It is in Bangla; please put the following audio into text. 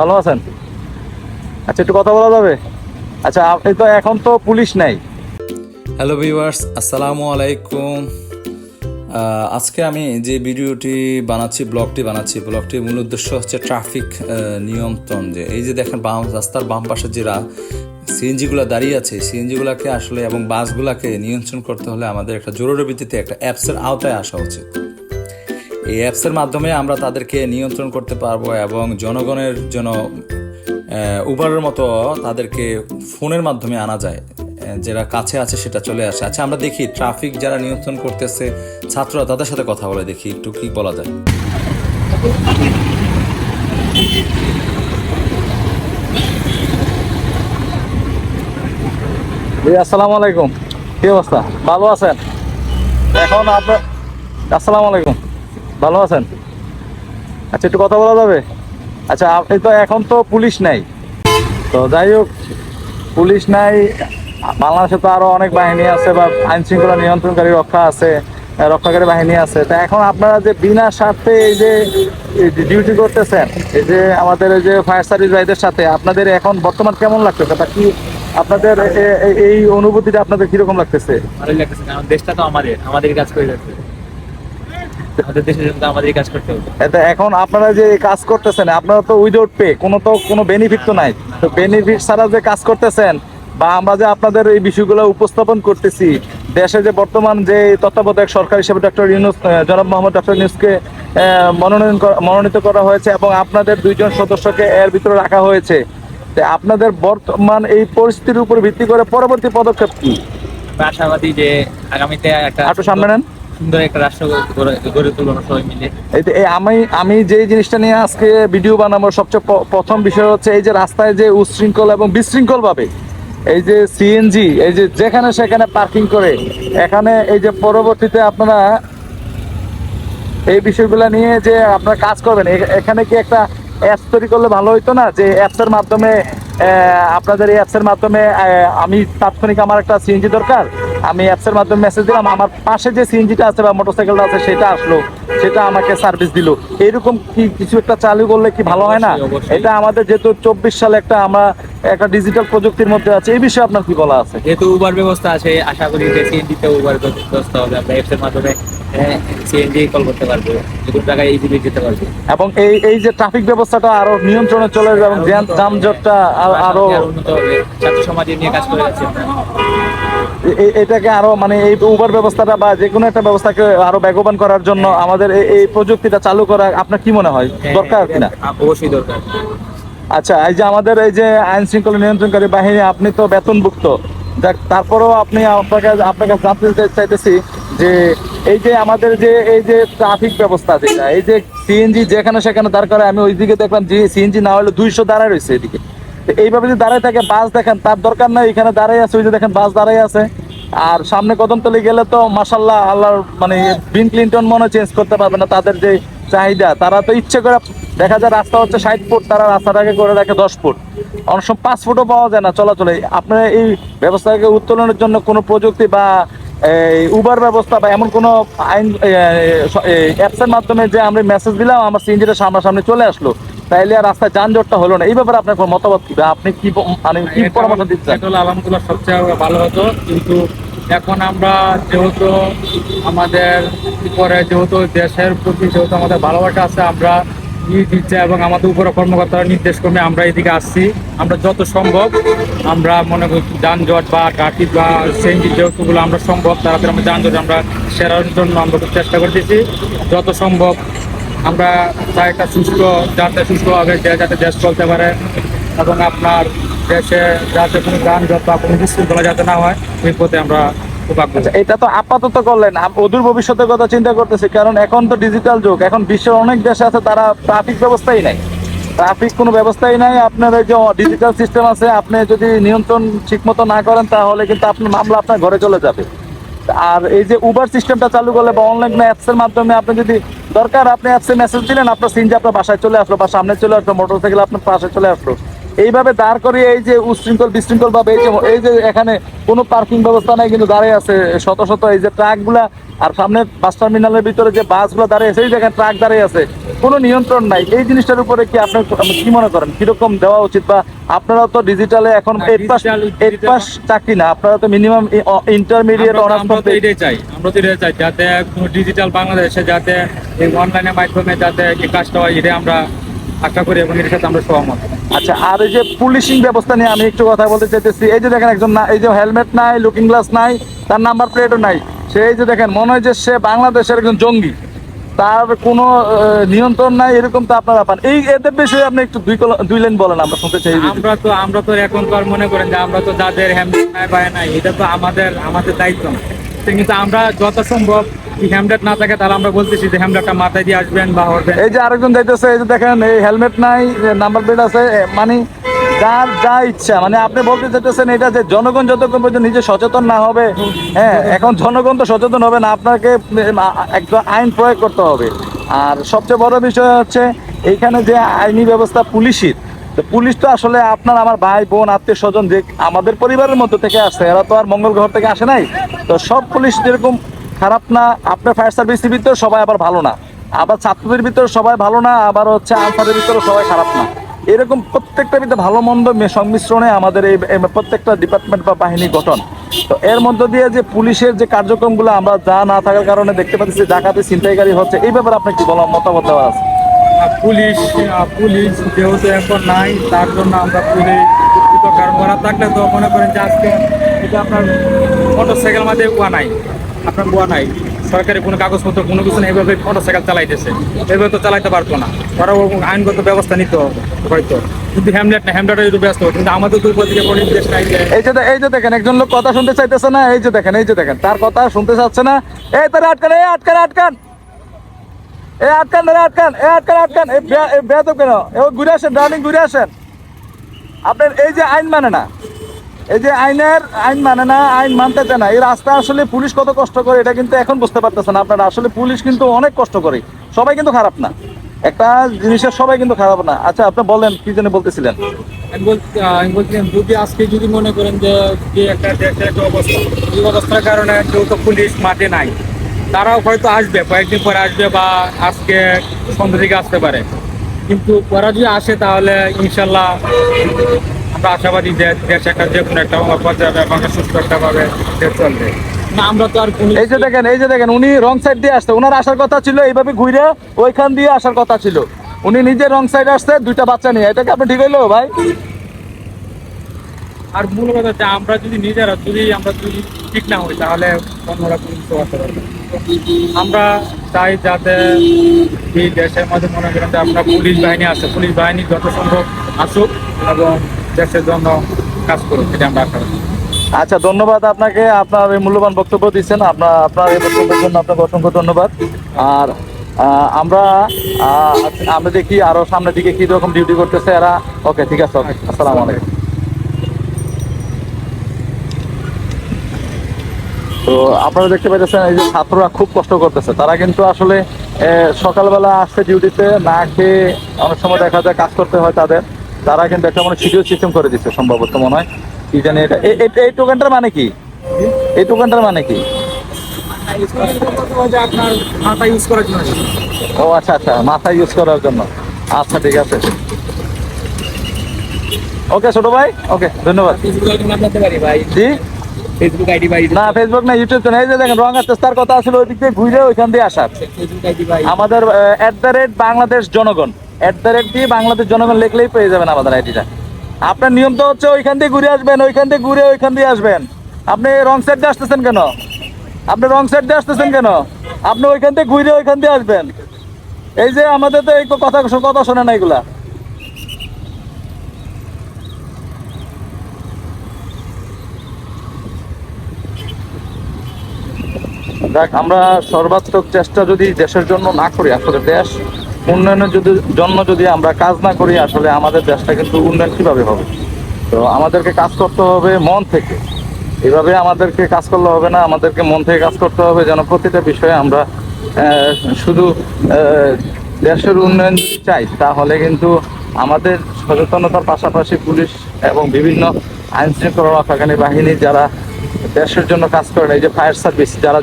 ভালো আছেন? আচ্ছা একটু কথা বলা যাবে? আচ্ছা আপনি তো এখন তো পুলিশ নাই। হ্যালো ভিউয়ার্স আসসালামু আলাইকুম। আজকে আমি যে ভিডিওটি বানাচ্ছি, ব্লগটি বানাচ্ছি, ব্লগটির মূল উদ্দেশ্য হচ্ছে ট্রাফিক নিয়ন্ত্রণ যে, এই যে দেখেন বাম, রাস্তার বাম পাশে যে সিএনজিগুলো দাঁড়িয়ে আছে, সিএনজিগুলোকে আসলে এবং বাসগুলোকে নিয়ন্ত্রণ করতে হলে আমাদের একটা জরুরি ভিত্তিতে একটা অ্যাপসের আওতায় আসা উচিত। এই অ্যাপসের মাধ্যমে আমরা তাদেরকে নিয়ন্ত্রণ করতে পারব এবং জনগণের জন্য উবারের মতো তাদেরকে ফোনের মাধ্যমে আনা যায়। যারা কাছে আছে সেটা চলে আসে। আচ্ছা আমরা দেখি, ট্রাফিক যারা নিয়ন্ত্রণ করতেছে, ছাত্ররা তাদের সাথে কথা বলে দেখি, একটু কি বলা যায়? আসসালামু আলাইকুম। কি অবস্থা? ভালো আছেন? এখন আপনার আসসালামু আলাইকুম। ভালো আছেন? আচ্ছা একটু কথা বলা যাবে? আচ্ছা আপনি তো এখন তো পুলিশ নাই। তো যাই হোক, পুলিশ নাই। বাংলাদেশে তো আরও অনেক বাহিনী আছে বা আইন শৃঙ্খলা নিয়ন্ত্রণকারী রক্ষা আছে, রক্ষাকারী বাহিনী আছে। তা এখন আপনারা যে বিনা স্বার্থে এই যে ডিউটি করতেছেন, এই যে আমাদের এই যে ফায়ার সার্ভিস ভাইদের সাথে, আপনাদের এখন বর্তমান কেমন লাগতেছে? বা কি আপনাদের এই অনুভূতিটা আপনাদের কীরকম লাগতেছে? ভালোই লাগতেছে, কারণ দেশটা তো আমাদের আমাদের কাজ করে যাচ্ছে। আমাদের দেশের জন্য আমাদেরই কাজ করতে হবে। এখন আপনারা যে কাজ করতেছেন আপনারা তো উইদাউট পে কোনো তো কোনো বেনিফিট তো নাই। তো বেনিফিট ছাড়া যে কাজ করতেছেন বা আমরা যে আপনাদের এই বিষয়গুলো উপস্থাপন করতেছি দেশে যে বর্তমান যে তত্ত্বাবধায়ক সরকার হিসেবে ডক্টর ইউনুস জনাব মোহাম্মদ ডক্টর ইউনুসকে মনোনয়ন মনোনীত করা হয়েছে এবং আপনাদের দুইজন সদস্যকে এর ভিতরে রাখা হয়েছে। আপনাদের বর্তমান এই পরিস্থিতির উপর ভিত্তি করে পরবর্তী পদক্ষেপ কি? আশাবাদী যে আগামীতে একটু সামনে নেন। সুন্দর একটা রাষ্ট্র গড়ে- সবাই মিলে। এই আমি আমি যে জিনিসটা নিয়ে আজকে ভিডিও বানাবো, সবচেয়ে প্রথম বিষয় হচ্ছে এই যে রাস্তায় যে উশৃঙ্খল এবং বিশৃঙ্খল ভাবে এই যে সিএনজি এই যে যেখানে সেখানে পার্কিং করে, এখানে এই যে পরবর্তীতে আপনারা এই বিষয়গুলো নিয়ে যে আপনারা কাজ করবেন এখানে কি একটা অ্যাপস তৈরি করলে ভালো হতো না? যে অ্যাপসের মাধ্যমে আপনাদের এই অ্যাপসের মাধ্যমে আমি তাৎক্ষণিক আমার একটা সিএনজি দরকার। আমি অ্যাপসের মাধ্যমে মেসেজ দিলাম আমার পাশে যে সিএনজিটা আছে বা মোটরসাইকেলটা আছে সেটা আসলো সেটা আমাকে সার্ভিস দিল। এরকম কি কিছু একটা চালু করলে কি ভালো হয় না। এটা আমাদের যেহেতু চব্বিশ সালে একটা আমরা একটা ডিজিটাল প্রযুক্তির মধ্যে আছে এই বিষয়ে আপনার কি বলা আছে? যেহেতু উবার ব্যবস্থা আছে আশা করি যে সিএনজি তে উবার ব্যবস্থা হবে আমরা অ্যাপস এর মাধ্যমে সিএনজি কল করতে পারব যে কোনো জায়গায় ইজিলি যেতে পারব। এবং এই এই যে ট্রাফিক ব্যবস্থাটা আরও নিয়ন্ত্রণে চলে যাবে এবং যানজটটা আরও আরও উন্নত হবে ছাত্র সমাজে নিয়ে কাজ করে যাচ্ছে আমরা। এ- এ- এটাকে আরও মানে এই উবার ব্যবস্থাটা বা যে কোনো একটা ব্যবস্থাকে আরও বেগবান করার জন্য আমাদের এই- প্রযুক্তিটা চালু করা আপনার কি মনে হয়? হ্যাঁ, দরকার কিনা? হ্যাঁ, অবশ্যই দরকার। আচ্ছা এই যে আমাদের এই যে আইন শৃঙ্খলা নিয়ন্ত্রণকারী বাহিনী আপনি তো বেতনভুক্ত। দেখ তারপরেও আপনি আপনাকে আপনাকে জানতে চাইতেছি যে এই যে আমাদের যে, এই যে ট্রাফিক ব্যবস্থা যেটা, এই যে সিএনজি যেখানে সেখানে দাঁড় করে আমি ওইদিকে দেখলাম যে সিএনজি না হলে দুইশো দাঁড়ায় রয়েছে এদিকে। এইভাবে যদি দাঁড়ায় থাকে, বাস দেখেন, তার দরকার নাই, এখানে দাঁড়াই আছে, ওই যে দেখেন, বাস দাঁড়াই আছে। আর সামনে কদমতলি গেলে তো মাসাল্লাহ আল্লাহর মানে বিন ক্লিন্টন মনে চেঞ্জ করতে পারবে না, তাদের যে চাহিদা। তারা তো ইচ্ছে করে, দেখা যায় রাস্তা হচ্ছে ষাট ফুট, তারা রাস্তাটাকে করে রাখে দশ ফুট। অনেক সময় পাঁচ ফুটও পাওয়া যায় না চলাচলে। আপনার এই ব্যবস্থাকে উত্তোলনের জন্য কোনো প্রযুক্তি বা এই উবার ব্যবস্থা বা এমন কোনো আইন অ্যাপসের মাধ্যমে যে আমরা মেসেজ দিলাম আমার সিএনজিটা সামনাসামনি চলে আসলো তাইলে আর রাস্তায় যানজটটা হলো না। এই ব্যাপারে আপনার মতামত কি? আপনি কি মানে কি পরামর্শ দিচ্ছেন? এটা হলো আলহামদুলিল্লাহ সবচেয়ে ভালো হতো। কিন্তু এখন আমরা যেহেতু আমাদের উপরে যেহেতু দেশের প্রতি যেহেতু আমাদের ভালোবাসা আছে আমরা ই দিচ্ছে এবং আমাদের উপরে কর্মকর্তারা নির্দেশ ক্রমে আমরা এদিকে আসছি। আমরা যত সম্ভব, আমরা মনে করি যানজট বা ট্রাফিক বা সেঞ্জি যেহেতুগুলো আমরা সম্ভব, তাড়াতাড়ি আমরা যানজট আমরা সেরার জন্য আমরা চেষ্টা করতেছি। যত সম্ভব, আমরা চাই একটা সুস্থ যাতে সুস্থভাবে যাতে দেশ চলতে পারে এবং আপনার দেশে যাতে কোনো যানজট বা কোনো বিশৃঙ্খলা যাতে না হয়, এই পথে আমরা এটা তো আপাতত করলেন। অদূর ভবিষ্যতের কথা চিন্তা করতেছি, কারণ এখন তো ডিজিটাল যুগ। এখন বিশ্বের অনেক দেশে আছে, তারা ট্রাফিক ব্যবস্থাই নাই। ট্রাফিক কোনো ব্যবস্থাই নাই। আপনার যে ডিজিটাল সিস্টেম আছে, আপনি যদি নিয়ন্ত্রণ ঠিকমতো না করেন, তাহলে কিন্তু আপনার মামলা আপনার ঘরে চলে যাবে। আর এই যে উবার সিস্টেমটা চালু করলে বা অনলাইন অ্যাপসের মাধ্যমে আপনি যদি দরকার, আপনি অ্যাপসে মেসেজ দিলেন, আপনার সিনজি আপনার বাসায় চলে আসলো বা সামনে চলে আসলো মোটরসাইকেল আপনার পাশে চলে আসলো। এইভাবে দাঁড় করিয়ে এই যে উশৃঙ্খল বিশৃঙ্খল ভাবে এই যে এই যে এখানে কোনো পার্কিং ব্যবস্থা নাই কিন্তু দাঁড়িয়ে আছে শত শত এই যে ট্রাকগুলা। আর সামনে বাস টার্মিনালের ভিতরে যে বাসগুলো দাঁড়িয়ে আছে এই জায়গায় ট্রাক দাঁড়িয়ে আছে কোনো নিয়ন্ত্রণ নাই। এই জিনিসটার উপরে কি আপনি কি মনে করেন? কীরকম দেওয়া উচিত? বা আপনারা তো ডিজিটালে এখন এইট পাস এইট পাস চাকরি না। আপনারা তো মিনিমাম ইন্টারমিডিয়েট অনার্স আমরা তো এটাই চাই। আমরা তো এটাই চাই যাতে ডিজিটাল বাংলাদেশে যাতে এই অনলাইনের মাধ্যমে যাতে কাজটা হয় এটা আমরা আশা করি এবং এর সাথে আমরা সহমত। আচ্ছা আর এই যে পুলিশিং ব্যবস্থা নিয়ে আমি একটু কথা বলতে চাইতেছি এই যে দেখেন একজন না এই যে হেলমেট নাই লুকিং গ্লাস নাই তার নাম্বার প্লেটও নাই। সে এই যে দেখেন মনে হয় যে সে বাংলাদেশের একজন জঙ্গি। তার কোনো নিয়ন্ত্রণ নাই এরকম তো আপনারা পান। এই এদের বিষয়ে আপনি একটু দুই দুই লাইন বলেন আমরা শুনতে চাই আমরা তো আমরা তো এখন তো মনে করেন যে আমরা তো যাদের হ্যামলেট নাই নাই এটা তো আমাদের আমাদের দায়িত্ব কিন্তু আমরা যথাসম্ভব হ্যামলেট না থাকে, তাহলে আমরা বলতেছি যে হ্যামলেটটা মাথায় দিয়ে আসবেন বা হবেন। এই যে আরেকজন যাইতেছে এই যে দেখেন, এই হেলমেট নাই নাম্বার প্লেট আছে মানে যার যা ইচ্ছা মানে আপনি বলতে চাইতেছেন এটা যে জনগণ যতক্ষণ পর্যন্ত নিজে সচেতন না হবে হ্যাঁ এখন জনগণ তো সচেতন হবে না, আপনাকে একদম আইন প্রয়োগ করতে হবে। আর সবচেয়ে বড় বিষয় হচ্ছে, এইখানে যে আইনি ব্যবস্থা পুলিশের, তো পুলিশ তো আসলে আপনার, আমার ভাই, বোন, আত্মীয় স্বজন যে আমাদের পরিবারের মধ্যে থেকে আসছে, এরা তো আর মঙ্গল গ্রহ থেকে আসে নাই। তো সব পুলিশ যেরকম খারাপ না, আপনার ফায়ার সার্ভিসের ভিতরে সবাই আবার ভালো না। আবার ছাত্রদের ভিতরে সবাই ভালো না, আবার হচ্ছে আনসারের ভিতরে সবাই খারাপ না। এরকম প্রত্যেকটা ভিতরে ভালো মন্দ সংমিশ্রণে আমাদের এই প্রত্যেকটা ডিপার্টমেন্ট বা বাহিনী গঠন। তো এর মধ্য দিয়ে যে পুলিশের যে কার্যক্রমগুলো আমরা যা না থাকার কারণে দেখতে পাচ্ছি ডাকাতি ছিনতাইকারী হচ্ছে, এই ব্যাপারে আপনি কি বলার মতামত দেওয়া আছে? পুলিশ পুলিশ যেহেতু এখন নাই, তার জন্য আমরা পুলিশ কারণ করা থাকলে তো মনে করেন যে আজকে এটা আপনার মোটর সাইকেল মাঝে কুয়া নাই। আপনার কুয়া নাই। সরকারি কোনো কাগজপত্র, কোনো কিছু নেই, এভাবে মোটর সাইকেল চালাইতেছে। এভাবে তো চালাইতে পারতো না। ও আইনগত ব্যবস্থা নিত হয়তো। কিন্তু হ্যামলেট না হ্যামলেটে যদি ব্যস্ত। কিন্তু আমাদের তো উপর কোনো নির্দেশ নাই এই যে এই যে দেখেন, একজন লোক কথা শুনতে চাইতেছে না, এই যে দেখেন, এই যে দেখেন, তার কথা শুনতে চাচ্ছে না। এই তারা আটকান, এই আটকান আটকান। এই আটকান ধরে, আটকান, এই আটকান আটকান। এই বে- এই কেন? এ ঘুরে আসেন ডার্লিং ঘুরে আসেন। আপনার এই যে আইন মানে না। এই যে আইনের আইন মানে না, আইন মানতে চায় না। এই রাস্তা আসলে পুলিশ কত কষ্ট করে, এটা কিন্তু এখন বুঝতে পারতেছেন আপনারা। আসলে পুলিশ কিন্তু অনেক কষ্ট করে। সবাই কিন্তু খারাপ না। একটা জিনিসের সবাই কিন্তু খারাপ না। আচ্ছা আপনি বলেন, কি জন্য বলতেছিলেন? আমি বলছি আমি বলছিলাম, যদি আজকে যদি মনে করেন যে একটা অবস্থা এই অবস্থার কারণে যেহেতু পুলিশ মাঠে নাই, তারাও হয়তো আসবে, কয়েকদিন পরে আসবে বা আজকে সন্ধ্যা থেকে আসতে পারে। কিন্তু ওরা যদি আসে তাহলে ইনশাল্লাহ আমরা আশাবাদী যে দেশ একটা যে কোনো একটা পর্যায়ে এবং সুস্থ একটা ভাবে দেশ চলবে। না আমরা তো আর এই যে দেখেন এই যে দেখেন উনি রং সাইড দিয়ে আসছে। ওনার আসার কথা ছিল এইভাবে ঘুরে ওইখান দিয়ে আসার কথা ছিল। উনি নিজে রং সাইড আসছে দুইটা বাচ্চা নিয়ে। এটাকে আপনি ঠিক হইল ভাই? আর মূল কথা হচ্ছে আমরা যদি নিজেরা যদি আমরা যদি ঠিক না হই তাহলে অন্যরা কোনো কিছু করতে পারবে আমরা চাই যাতে এই দেশের মধ্যে মনে করেন যে আমরা পুলিশ বাহিনী আছে। পুলিশ বাহিনী যত সম্ভব আসুক এবং দেশের জন্য কাজ করুক, এটা আমরা আশা করি আচ্ছা ধন্যবাদ আপনাকে, আপনার এই মূল্যবান বক্তব্য দিচ্ছেন। আপনার আপনার এই বক্তব্যের জন্য আপনাকে অসংখ্য ধন্যবাদ। আর আমরা আমরা দেখি আরও সামনের দিকে কি রকম ডিউটি করতেছে এরা। ওকে ঠিক আছে ওকে আসসালামু আলাইকুম। তো আপনারা দেখতে পাইতেছেন, এই যে ছাত্ররা খুব কষ্ট করতেছে। তারা কিন্তু আসলে সকালবেলা আসছে ডিউটিতে না খেয়ে অনেক সময় দেখা যায় কাজ করতে হয় তাদের। তারা কিন্তু একটা মানে শিডিউল সিস্টেম করে দিচ্ছে সম্ভবত মনে হয়। কি জানি এটা। এই- টোকেনটার মানে কি? এই টোকেনটার মানে কি? ও আচ্ছা আচ্ছা মাথা ইউজ করার জন্য। আচ্ছা ঠিক আছে। ওকে, ছোট ভাই, ওকে, ধন্যবাদ। জি? ভাই ফেসবুক না ইউটিউব কথা ঘুরে ওইখান দিয়ে আসার। আমাদের অ্যাট দ্য রেট বাংলাদেশ জনগণ। অ্যাট দ্য রেট বাংলাদেশ জনগণ লিখলেই পেয়ে যাবেন আমাদের আইডিটা আপনার নিয়ম তো হচ্ছে ওইখান দিয়ে ঘুরে আসবেন, ওইখান দিয়ে ঘুরে ওইখান দিয়ে আসবেন। আপনি রং সাইড দিয়ে আসতেছেন কেন? আপনি রং সাইড দিয়ে আসতেছেন কেন? আপনি ওইখান থেকে ঘুরে ওইখান দিয়ে আসবেন। এই যে আমাদের তো এই কথা কথা শোনে না এগুলা। দেখ আমরা সর্বাত্মক চেষ্টা যদি দেশের জন্য না করি, আসলে দেশ উন্নয়নের যদি জন্য যদি আমরা কাজ না করি, আসলে আমাদের দেশটা কিন্তু উন্নয়ন কীভাবে হবে? তো আমাদেরকে কাজ করতে হবে মন থেকে। এভাবে আমাদেরকে কাজ করলে হবে না, আমাদেরকে মন থেকে কাজ করতে হবে যেন প্রতিটা বিষয়ে আমরা শুধু দেশের উন্নয়ন যদি চাই, তাহলে কিন্তু আমাদের সচেতনতার পাশাপাশি পুলিশ এবং বিভিন্ন আইন শৃঙ্খলা রক্ষাকারী বাহিনী যারা দেশের জন্য কাজ করেন এই যে ফায়ার সার্ভিস যারা